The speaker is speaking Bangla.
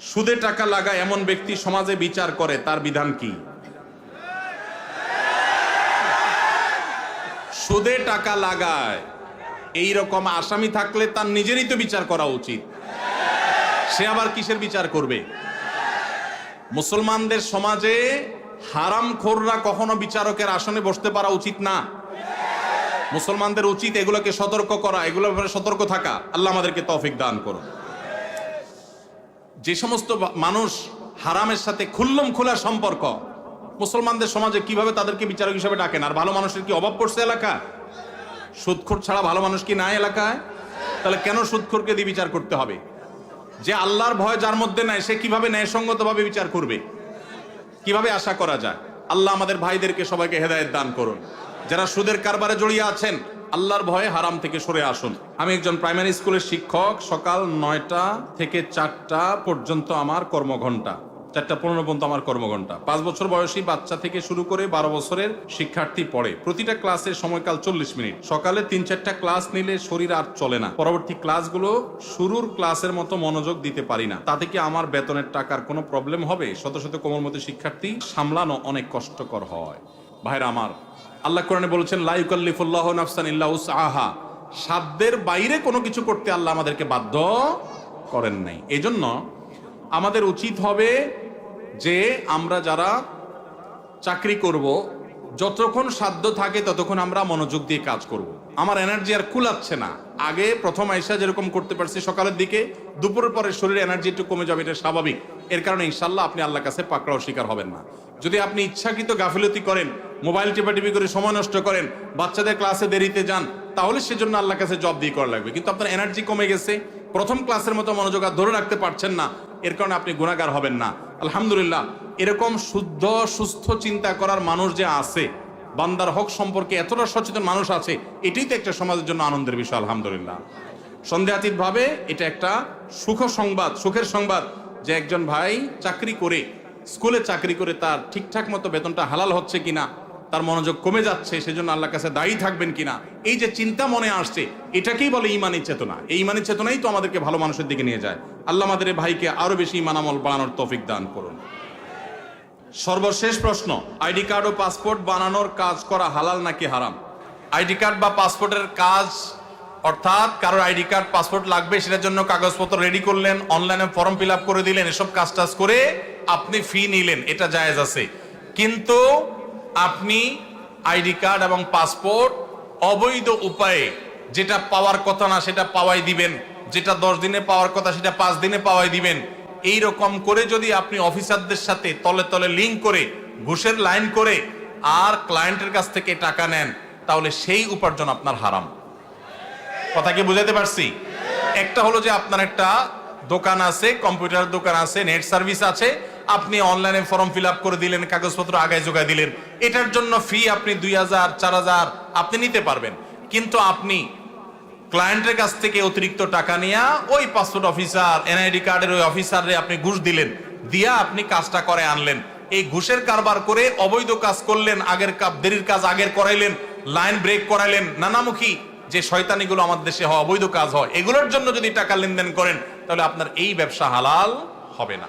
সুদে টাকা লাগায় এমন ব্যক্তি সমাজে বিচার করে, তার বিধান কি? সুদে টাকা লাগায় এই রকম আসামি থাকলে তার নিজেরই তো বিচার করা উচিত। সে আবার কিসের বিচার করবে? মুসলমানদের সমাজে হারাম খোররা কখনো বিচারকের আসনে বসতে পারা উচিত না। মুসলমানদের উচিত এগুলোকে সতর্ক করা, এগুলোর ব্যাপারে সতর্ক থাকা। আল্লাহ আমাদেরকে তৌফিক দান করুন। যে সমস্ত মানুষ হারামের সাথে খুল্লম খোলা সম্পর্ক, মুসলমানদের সমাজে কীভাবে তাদেরকে বিচারক হিসেবে ডাকেন? আর ভালো মানুষের কি অভাব পড়ছে এলাকা? সুদখোর ছাড়া ভালো মানুষ কি নাই এলাকায়? তাহলে কেন সুদখোরকে দিয়ে বিচার করতে হবে? যে আল্লাহর ভয় যার মধ্যে নাই, সে কীভাবে ন্যায়সঙ্গতভাবে বিচার করবে? কীভাবে আশা করা যায়? আল্লাহ আমাদের ভাইদেরকে সবাইকে হেদায়েত দান করুন। যারা সুদের কারবারে জড়িয়ে আছেন আল্লাহর ভয়ে হারাম থেকে সরে আসুন। আমি একজন প্রাইমারি স্কুলের শিক্ষক, সকাল নয়টা থেকে চারটা পর্যন্ত আমার কর্মঘণ্টা। চারটা পনেরো পর্যন্ত আমার কর্মঘণ্টা। পাঁচ বছর বয়সী বাচ্চা থেকে শুরু করে বারো বছরের শিক্ষার্থী পড়ে। প্রতিটা ক্লাসের সময়কাল চল্লিশ মিনিট। সকালে তিন চারটা ক্লাস নিলে শরীর আর চলে না। পরবর্তী ক্লাসগুলো শুরুর ক্লাসের মতো মনোযোগ দিতে পারি না। তাতে কি আমার বেতনের টাকার কোনো প্রবলেম হবে? শত শত কোমলমতি শিক্ষার্থী সামলানো অনেক কষ্টকর হয়। ভাইরা আমার, আল্লাহ কোরআনে বলেছেন লাইকাল্লিফুল্লাহ নাফসান ইল্লা উসআহা। সাধ্যের বাইরে কোনো কিছু করতে আল্লাহ আমাদেরকে বাধ্য করেন নাই। এজন্য আমাদের উচিত হবে যে আমরা যারা চাকরি করব, যতক্ষণ সাধ্য থাকে ততক্ষণ আমরা মনোযোগ দিয়ে কাজ করব। আমার এনার্জি আর কুলাচ্ছে না। আগে প্রথম আইসা যেরকম করতে পারছি সকালের দিকে, দুপুরের পরে শরীরে এনার্জি একটু কমে যাবে, এটা স্বাভাবিক। এর কারণে ইনশাল্লাহ আপনি আল্লাহ কাছে পাকড়াও শিকার হবেন না। যদি আপনি ইচ্ছাকৃত গাফিলতি করেন মোবাইল টিপাটিপি করে সময় নষ্ট করেন, বাচ্চাদের ক্লাসে দেরিতে যান, তাহলে সেজন্য আল্লাহ কাছে জব দিয়ে করা লাগবে। কিন্তু আপনার এনার্জি কমে গেছে, প্রথম ক্লাসের মতো মনোযোগ আর ধরে রাখতে পারছেন না, এর কারণে আপনি গুণাগার হবেন না। আলহামদুলিল্লাহ, এরকম শুদ্ধ, সুস্থ চিন্তা করার মানুষ যে আছে, বান্দার হক সম্পর্কে এতটা সচেতন মানুষ আছে, এটাই তো একটা সমাজের জন্য আনন্দের বিষয়, আলহামদুলিল্লাহ। সন্দেহাতীত ভাবে এটা একটা সুখ সংবাদ, সুখের সংবাদ যে একজন ভাই চাকরি করে, স্কুলে চাকরি করে তার ঠিকঠাক মতো বেতনটা হালাল হচ্ছে কিনা তার মনোযোগ কমে যাচ্ছে, সেজন্য আল্লাহর কাছে দায়ী থাকবেন কিনা? এই যে চিন্তা মনে আসছে, এটাকেই বলে ইমানি চেতনা। এই ইমানি চেতনাই তো আমাদেরকে ভালো মানুষের দিকে নিয়ে যায়। আল্লাহ আমাদের ভাইকে আরও বেশি ইমানামল বানানোর তৌফিক দান করুন। সর্বশেষ প্রশ্ন, আইডি কার্ড ও পাসপোর্ট বানানোর কাজ করা হালাল নাকি হারাম? আইডি কার্ড বা পাসপোর্টের কাজ, অর্থাৎ কারোর আইডি কার্ড, পাসপোর্ট লাগবে, সেটার জন্য কাগজপত্র রেডি করলেন, অনলাইনে ফর্ম ফিল করে দিলেন, এসব কাজ টাজ করে আপনি ফি নিলেন, এটা জায়েজ আছে। কিন্তু আপনি আইডি কার্ড এবং পাসপোর্ট অবৈধ উপায়ে যেটা পাওয়ার কথা না সেটা পাওয়াই দিবেন, যেটা দশ দিনে পাওয়ার কথা সেটা পাঁচ দিনে পাওয়াই দিবেন। এই রকম করে যদি আপনি অফিসারদের সাথে তলে তলে লিঙ্ক করে, ঘুষের লাইন করে আর ক্লায়েন্টের কাছ থেকে টাকা নেন, তাহলে সেই উপার্জন আপনার হারাম। কথা কি বুঝাতে পারছি? একটা হলো যে আপনার একটা দোকান আছে কম্পিউটার দোকান আছে নেট সার্ভিস আছে আপনি অনলাইনে ফর্ম ফিল আপ করে দিলেন, কাগজপত্র আগায় যোগায় দিলেন, এটার জন্য ফি আপনি দুই হাজার, চার হাজার আপনি নিতে পারবেন। কিন্তু আপনি ক্লায়েন্টের কাছ থেকে অতিরিক্ত টাকা নিয়ে ওই পাসপোর্ট অফিসার এনআইডি কার্ডের ওই অফিসারে আপনি ঘুষ দিলেন, দিয়া আপনি কাজটা করে আনলেন। এই ঘুষের কারবার করে অবৈধ কাজ করলেন, আগের কাপ দেরির কাজ আগের করাইলেন লাইন ব্রেক করাইলেন, নানামুখী যে শয়তানিগুলো আমাদের দেশে হয়, অবৈধ কাজ হয়, এগুলোর জন্য যদি টাকা লেনদেন করেন, তাহলে আপনার এই ব্যবসা হালাল হবে না।